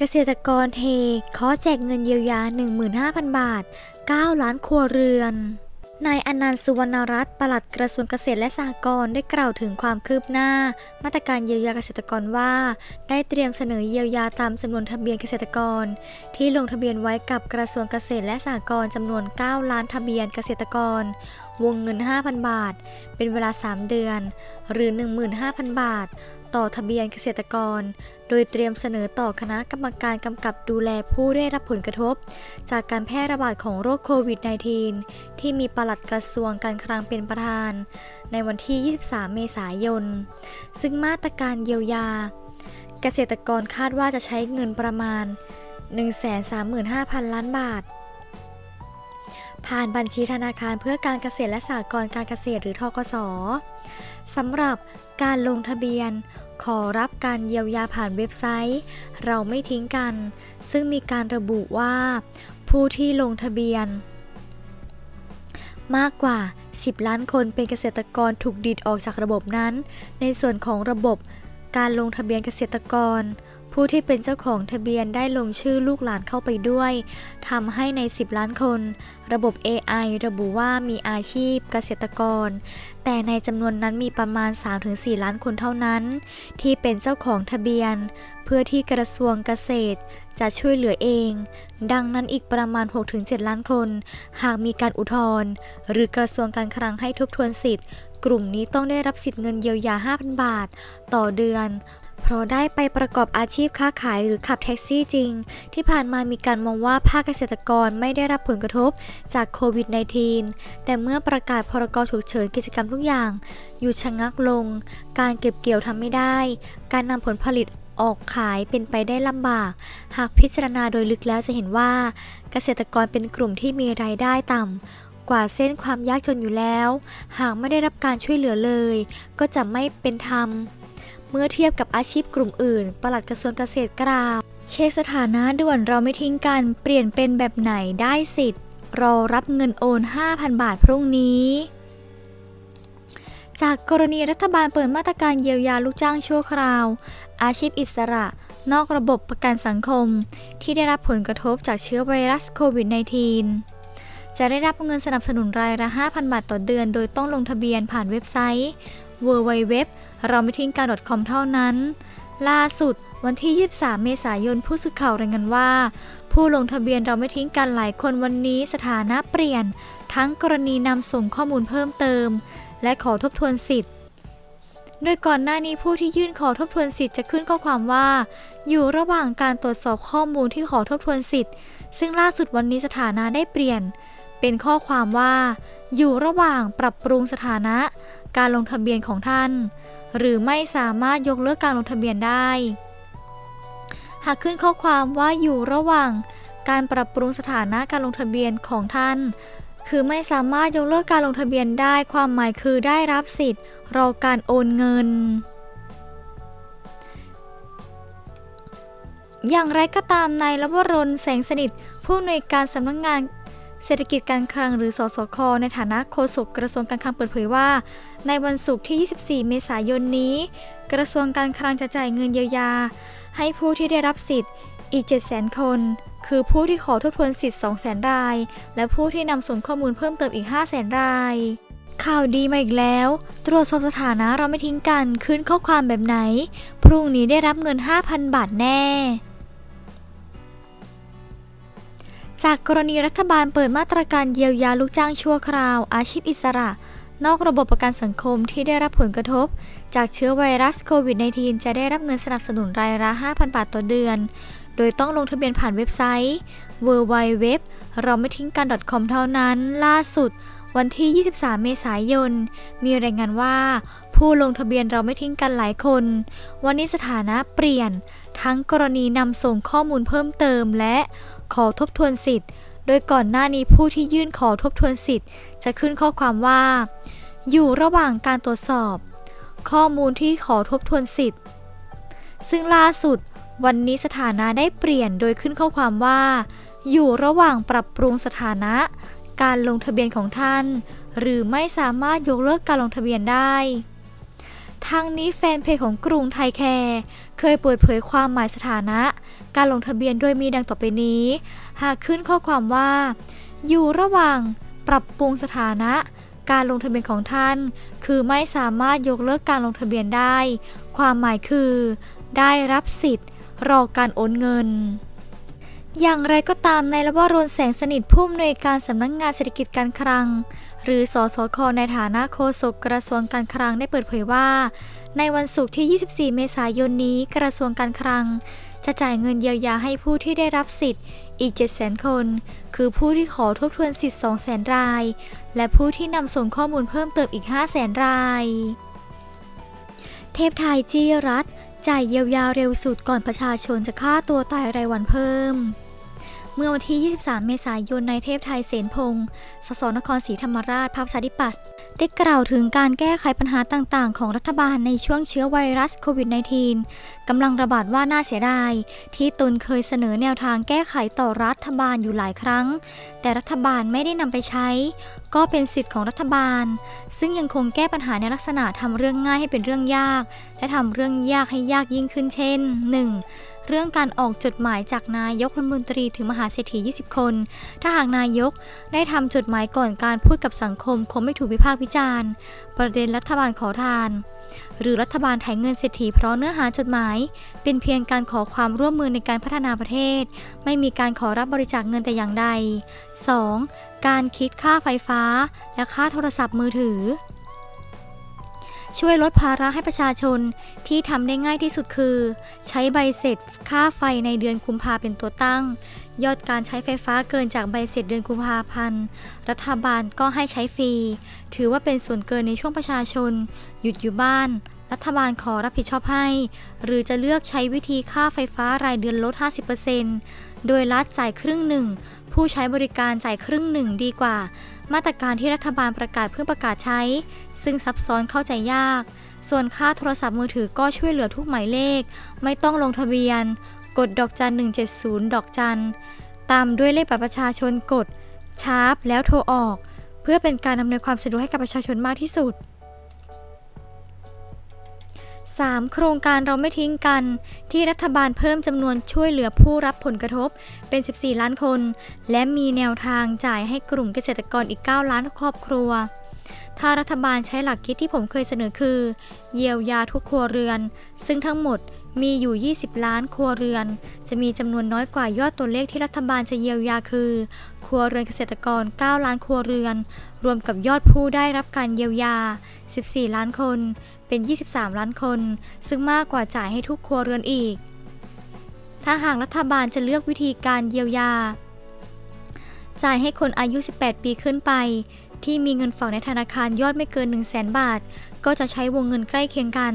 เกษตรกรเทขอแจกเงินเยียวยา 15,000 บาท 9 ล้านครัวเรือนนายอนันต์สุวรรณรัตน์ปลัดกระทรวงเกษตรและสหกรณ์ได้กล่าวถึงความคืบหน้า มาตรการเยียวยาเกษตรกรว่า ได้เตรียมเสนอเยียวยาตามจำนวนทะเบียนเกษตรกร ที่ลงทะเบียนไว้กับกระทรวงเกษตรและสหกรณ์จำนวน 9 ล้านทะเบียนเกษตรกร วงเงิน 5,000 บาท เป็นเวลา 3 เดือน หรือ 15,000 บาท ต่อทะเบียนเกษตรกร โดยเตรียมเสนอต่อคณะกรรมการกำกับดูแลผู้ได้รับผลกระทบ จากการแพร่ระบาดของโรคโควิด -19 ที่มีปลัดกระทรวงการคลังเป็นประธาน ในวันที่ 23 เมษายน ซึ่งมาตรการเยียวยา เกษตรกรคาดว่าจะใช้เงินประมาณ 135,000 ล้านบาท ผ่านบัญชีธนาคารเพื่อการเกษตรและสหกรณ์การเกษตรหรือทกสสำหรับการลงทะเบียน ขอรับการเยียวยาผ่านเว็บไซต์ เราไม่ทิ้งกัน ซึ่งมีการระบุว่า ผู้ที่ลงทะเบียน มากกว่า 10 ล้านคนเป็นเกษตรกรถูกดีดออกจากระบบนั้น ในส่วนของระบบการลงทะเบียนเกษตรกร ผู้ที่เป็นเจ้าของทะเบียนได้ลงชื่อลูกหลานเข้าไปด้วยทำให้ใน 10 ล้านคน ระบบ AI ระบุว่ามีอาชีพเกษตรกร แต่ในจำนวนนั้นมีประมาณ 3-4 ล้านคนเท่านั้น ที่เป็นเจ้าของทะเบียน เพื่อที่กระทรวงเกษตรจะช่วยเหลือเอง ดังนั้นอีกประมาณ 6-7 ล้านคน หากมีการอุทธรณ์หรือกระทรวงการคลังให้ทบทวนสิทธิ์ กลุ่มนี้ต้องได้รับสิทธิ์เงินเยียวยา 5,000 บาท ต่อเดือน เพราะได้ไปประกอบอาชีพค้าขายหรือขับแท็กซี่จริง ที่ผ่านมามีการมองว่าภาคเกษตรกรไม่ได้รับผลกระทบจากโควิด -19 แต่เมื่อประกาศพรกฉุกเฉินกิจกรรมทุกอย่าง อยู่ชะงักลง การเก็บเกี่ยวทำไม่ได้ การนำผลผลิตออกขายเป็นไปได้ลำบาก หากพิจารณาโดยลึกแล้วจะเห็นว่า เกษตรกรเป็นกลุ่มที่มีรายได้ต่ำกว่าเส้นความยากจนอยู่แล้ว หากไม่ได้รับการช่วยเหลือเลย ก็จะไม่เป็นธรรม เมื่อเทียบกับอาชีพกลุ่มอื่น ปลัดกระทรวงเกษตรกล่าว เช็คสถานะด่วนเราไม่ทิ้งกัน เปลี่ยนเป็นแบบไหนได้สิทธิ์ รอรับเงินโอน 5,000 บาทพรุ่งนี้ จากกรณีรัฐบาลเปิดมาตรการเยียวยาลูกจ้างชั่วคราว อาชีพอิสระ นอกระบบประกันสังคม ที่ได้รับผลกระทบจากเชื้อไวรัสโควิด -19 จะได้รับเงินสนับสนุนรายละ 5,000 บาทต่อเดือน โดยต้องลงทะเบียนผ่านเว็บไซต์ www เราไม่ทิ้งการ .com เท่านั้น ล่าสุดวันที่ 23 เมษายนผู้สื่อข่าวรายงานว่า ผู้ลงทะเบียนเราไม่ทิ้งกันหลายคนวันนี้สถานะเปลี่ยน ทั้งกรณีนำส่งข้อมูลเพิ่มเติม และขอทบทวนสิทธิ์โดยก่อนหน้านี้ผู้ที่ยื่นขอทบทวนสิทธิ์จะขึ้นข้อความว่า อยู่ระหว่างการตรวจสอบข้อมูลที่ขอทบทวนสิทธิ์ ซึ่งล่าสุดวันนี้สถานะได้เปลี่ยน เป็นข้อความว่า อยู่ระหว่างปรับปรุงสถานะ การลงทะเบียนของท่าน หรือไม่สามารถยกเลิกการลงทะเบียนได้ หากขึ้นข้อความว่าอยู่ระหว่างการปรับปรุงสถานะการลงทะเบียนของท่าน คือไม่สามารถยกเลิกการลงทะเบียนได้ความหมายคือได้รับสิทธิ์ รอการโอนเงิน อย่างไรก็ตามนายลวรนแสงสนิท ผู้อำนวยการสำนักงงาน เศรษฐกิจการคลังหรือสสค ในฐานะโฆษกกระทรวงการคลังเปิดเผยว่า ในวันศุกร์ที่ 24 เมษายนนี้ กระทรวงการคลังจะจ่ายเงินเยียวยา ให้ผู้ที่ได้รับสิทธิ์อีก 700,000 คน คือผู้ที่ขอทบทวนสิทธิ์ 200,000 ราย และผู้ที่นำส่งข้อมูลเพิ่มเติมอีก 500,000 รายข่าวดีมาอีกแล้ว ตรวจสอบสถานะเราไม่ทิ้งกัน ขึ้นข้อความแบบไหน พรุ่งนี้ได้รับเงิน 5,000 บาทแน่ จากกรณีรัฐบาลเปิดมาตรการเยียวยาลูกจ้างชั่วคราว อาชีพอิสระ นอกระบบประกันสังคมที่ได้รับผลกระทบ จากเชื้อไวรัสโควิด -19 จะได้รับเงินสนับสนุนรายละ 5,000 บาทต่อเดือน โดยต้องลงทะเบียนผ่านเว็บไซต์ www เราไม่ทิ้งกัน .com เท่านั้น ล่าสุด วันที่ 23 เมษายน มีรายงานว่า ผู้ลงทะเบียนเราไม่ทิ้งกันหลายคน วันนี้สถานะเปลี่ยน ทั้งกรณีนำส่งข้อมูลเพิ่มเติมและขอทบทวนสิทธิ์ โดยก่อนหน้านี้ผู้ที่ยื่นขอทบทวนสิทธิ์ จะขึ้นข้อความว่า อยู่ระหว่างการตรวจสอบ ข้อมูลที่ขอทบทวนสิทธิ์ ซึ่งล่าสุด วันนี้สถานะได้เปลี่ยนโดยขึ้นข้อความว่า อยู่ระหว่างปรับปรุงสถานะ การลงทะเบียนของท่าน หรือไม่สามารถยกเลิกการลงทะเบียนได้ทางนี้แฟนเพจของกรุงไทยแคร์เคยเปิดเผยความหมายสถานะ การลงทะเบียนโดยมีดังต่อไปนี้ หากขึ้นข้อความว่า อยู่ระหว่างปรับปรุงสถานะ การลงทะเบียนของท่าน คือไม่สามารถยกเลิกการลงทะเบียนได้ ความหมายคือ ได้รับสิทธิ์ รอการโอนเงิน อย่างไรก็ตามในระวรนแสงสนิทผู้อำนวยการสำนักงงานเศรษฐกิจการคลัง หรือสสคในฐานะโฆษกกระทรวงการคลังได้เปิดเผยว่า ในวันศุกร์ที่ 24 เมษายนนี้กระทรวงการคลัง จะจ่ายเงินเยียวยาให้ผู้ที่ได้รับสิทธิ์อีก 700,000 คน คือผู้ที่ขอทบทวนสิทธิ์ 200,000 ราย และผู้ที่นำส่งข้อมูลเพิ่มเติมอีก 500,000 ราย เทพไทยจี้รัฐ จ่ายเยียวยาเร็วสุดก่อนประชาชนจะฆ่าตัวตายรายวันเพิ่ม เมื่อวันที่ 23 เมษายนนายเทพไทยเสนพงศ์สสนครศรีธรรมราชพรรคประชาธิปัตย์ ได้กล่าวถึงการแก้ไขปัญหาต่างๆ ของรัฐบาลในช่วงเชื้อไวรัสโควิด -19 กำลังระบาดว่าน่าเสียดาย ที่ตนเคยเสนอแนวทางแก้ไขต่อรัฐบาลอยู่หลายครั้ง แต่รัฐบาลไม่ได้นำไปใช้ ก็เป็นสิทธิ์ของรัฐบาล ซึ่งยังคงแก้ปัญหาในลักษณะทำเรื่องง่ายให้เป็นเรื่องยาก และทำเรื่องยากให้ยากยิ่งขึ้นเช่น 1. เรื่องการออกจดหมายจากนายกรัฐมนตรีถึงมหาเศรษฐี 20 คน ถ้าหากนายกได้ทำจดหมายก่อนการพูดกับสังคมคงไม่ถูกวิพากษ์วิจารณ์ ประเด็นรัฐบาลขอทาน หรือรัฐบาลถ่ายเงินเศรษฐีเพราะเนื้อหาจดหมาย เป็นเพียงการขอความร่วมมือในการพัฒนาประเทศ ไม่มีการขอรับบริจาคเงินแต่อย่างใด 2. การคิดค่าไฟฟ้าและค่าโทรศัพท์มือถือ ช่วยลดภาระให้ประชาชนที่ทำได้ง่ายที่สุดคือ ใช้ใบเสร็จค่าไฟในเดือนกุมภาเป็นตัวตั้ง ยอดการใช้ไฟฟ้าเกินจากใบเสร็จเดือนกุมภาพันธ์ รัฐบาลก็ให้ใช้ฟรี ถือว่าเป็นส่วนเกินในช่วงประชาชน หยุดอยู่บ้าน รัฐบาลขอรับผิดชอบให้ หรือจะเลือกใช้วิธีค่าไฟฟ้ารายเดือนลด 50%โดยรัฐจ่ายครึ่งหนึ่ง ผู้ใช้บริการจ่ายครึ่งหนึ่งดีกว่า มาตรการที่รัฐบาลประกาศเพื่อประกาศใช้ ซึ่งซับซ้อนเข้าใจยาก ส่วนค่าโทรศัพท์มือถือก็ช่วยเหลือทุกหมายเลข ไม่ต้องลงทะเบียน กดดอกจัน 170 ดอกจัน ตามด้วยเลขบัตรประชาชนกดชาร์ปแล้วโทรออก เพื่อเป็นการอำนวยความสะดวกให้กับประชาชนมากที่สุด 3. โครงการเราไม่ทิ้งกัน ที่รัฐบาลเพิ่มจำนวนช่วยเหลือผู้รับผลกระทบเป็น 14 ล้านคน และมีแนวทางจ่ายให้กลุ่มเกษตรกรอีก 9 ล้านครอบครัว ถ้ารัฐบาลใช้หลักคิดที่ผมเคยเสนอคือ เยียวยาทุกครัวเรือน ซึ่งทั้งหมด มีอยู่ 20 ล้านครัวเรือน จะมีจำนวนน้อยกว่ายอดตัวเลขที่รัฐบาลจะเยียวยาคือ ครัวเรือนเกษตรกร 9 ล้านครัวเรือน รวมกับยอดผู้ได้รับการเยียวยา 14 ล้านคน เป็น 23 ล้านคน ซึ่งมากกว่าจ่ายให้ทุกครัวเรือนอีก ถ้าหากรัฐบาลจะเลือกวิธีการเยียวยาจ่ายให้คนอายุ 18 ปีขึ้นไป ที่มีเงินฝากในธนาคารยอดไม่เกิน 1 0 0 0 0แบาท ก็จะใช้วงเงินใกล้เคียงกัน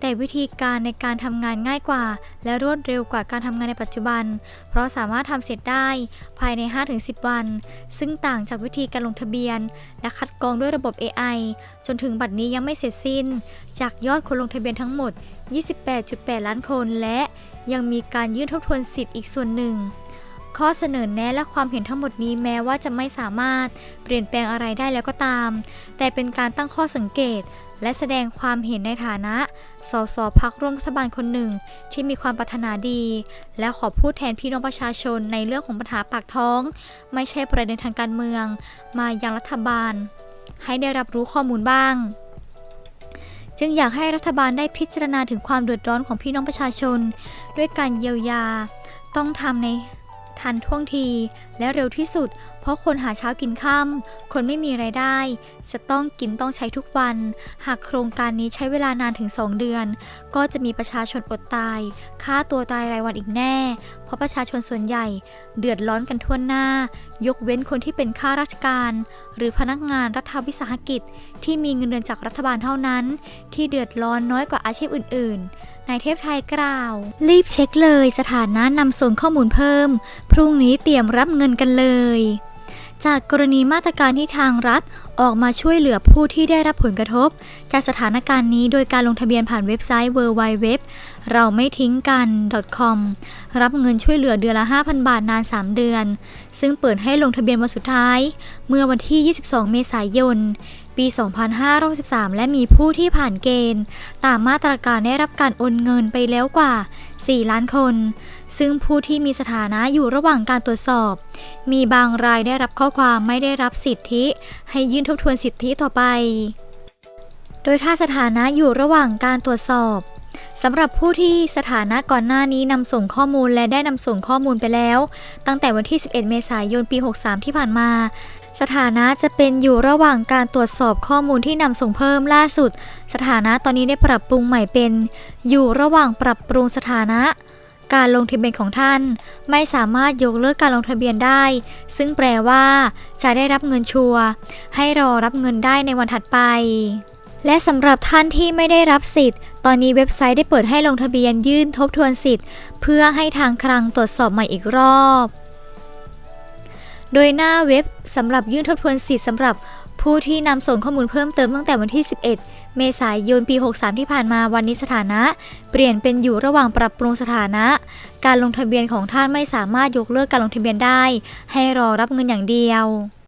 แต่วิธีการในการทำงานง่ายกว่า และรวดเร็วกว่าการทำงานในปัจจุบัน เพราะสามารถทำเสร็จได้ภายใน 5-10 วัน ซึ่งต่างจากวิธีการลงทะเบียน และคัดกรองด้วยระบบ AI จนถึงบัดนี้ยังไม่เสร็จสิ้น จากยอดคนลงทะเบียนทั้งหมด 28.8 ล้านคน และยังมีการยื่นทบทวนสิทธิ์อีกส่วนหนึ่ง ข้อเสนอแนะและความเห็นทั้งหมดนี้แม้ว่าจะไม่สามารถเปลี่ยนแปลงอะไรได้แล้วก็ตาม แต่เป็นการตั้งข้อสังเกต และแสดงความเห็นในฐานะ สสพักร่วมรัฐบาลคนหนึ่ง ที่มีความปรารถนาดี และขอพูดแทนพี่น้องประชาชนในเรื่องของปัญหาปากท้อง ไม่ใช่ประเด็นทางการเมือง มายังรัฐบาล ให้ได้รับรู้ข้อมูลบ้างจึงอยากให้รัฐบาลได้พิจารณาถึงความเดือดร้อนของพี่น้องประชาชน ด้วยการเยียวยา ต้องทำใน ทันท่วงทีและเร็วที่สุด เพราะคนหาเช้ากินค่ำคนไม่มีไรายได้ จะต้องกินต้องใช้ทุกวัน หากโครงการนี้ใช้เวลานานถึง 2 เดือน ก็จะมีประชาชนอดตาย ฆ่าตัวตายรายวันอีกแน่เราะประชาชนส่วนใหญ่เดือดร้อนกันทั่วหน้า ยกเว้นคนที่เป็นข้าราชการ หรือพนักงานรัฐวิสาหกิจ ที่มีเงินเดือนจากรัฐบาลเท่านั้น ที่เดือดร้อนน้อยกว่าอาชีพอื่นๆนายเทพไทยกล่าว รีบเช็คเลยสถานะนำส่งข้อมูลเพิ่ม พรุ่งนี้เตรียมรับเงินกันเลย จากกรณีมาตรการที่ทางรัฐออกมาช่วยเหลือผู้ที่ได้รับผลกระทบ จากสถานการณ์นี้โดยการลงทะเบียนผ่านเว็บไซต์ www เราไม่ทิ้งกัน .com รับเงินช่วยเหลือเดือนละ 5,000 บาทนาน 3 เดือน ซึ่งเปิดให้ลงทะเบียนวันสุดท้าย เมื่อวันที่ 22 เมษายน ปี 2563 และมีผู้ที่ผ่านเกณฑ์ ตามมาตรการได้รับการโอนเงินไปแล้วกว่า 4 ล้านคน ซึ่งผู้ที่มีสถานะอยู่ระหว่างการตรวจสอบ มีบางรายได้รับข้อความไม่ได้รับสิทธิ ให้ยื่นทบทวนสิทธิต่อไป โดยถ้าสถานะอยู่ระหว่างการตรวจสอบสำหรับผู้ที่สถานะก่อนหน้านี้นำส่งข้อมูลและได้นำส่งข้อมูลไปแล้ว ตั้งแต่วันที่ 11 เมษายน ปี 63 ที่ผ่านมา สถานะจะเป็นอยู่ระหว่างการตรวจสอบข้อมูลที่นำส่งเพิ่มล่าสุด สถานะตอนนี้ได้ปรับปรุงใหม่เป็น อยู่ระหว่างปรับปรุงสถานะ การลงทะเบียนของท่าน ไม่สามารถยกเลิกการลงทะเบียนได้ ซึ่งแปลว่า จะได้รับเงินชัวร์ให้รอรับเงินได้ในวันถัดไปและสำหรับท่านที่ไม่ได้รับสิทธิ์ ตอนนี้เว็บไซต์ได้เปิดให้ลงทะเบียนยื่นทบทวนสิทธิ์ เพื่อให้ทางคลังตรวจสอบใหม่อีกรอบ โดยหน้าเว็บสำหรับยื่นทบทวนสิทธิ์สำหรับผู้ที่นำส่งข้อมูลเพิ่มเติมตั้งแต่วันที่ 11 เมษายน ปี 63 ที่ผ่านมาวันนี้สถานะ เปลี่ยนเป็นอยู่ระหว่างปรับปรุงสถานะ การลงทะเบียนของท่านไม่สามารถยกเลิกการลงทะเบียนได้ ให้รอรับเงินอย่างเดียว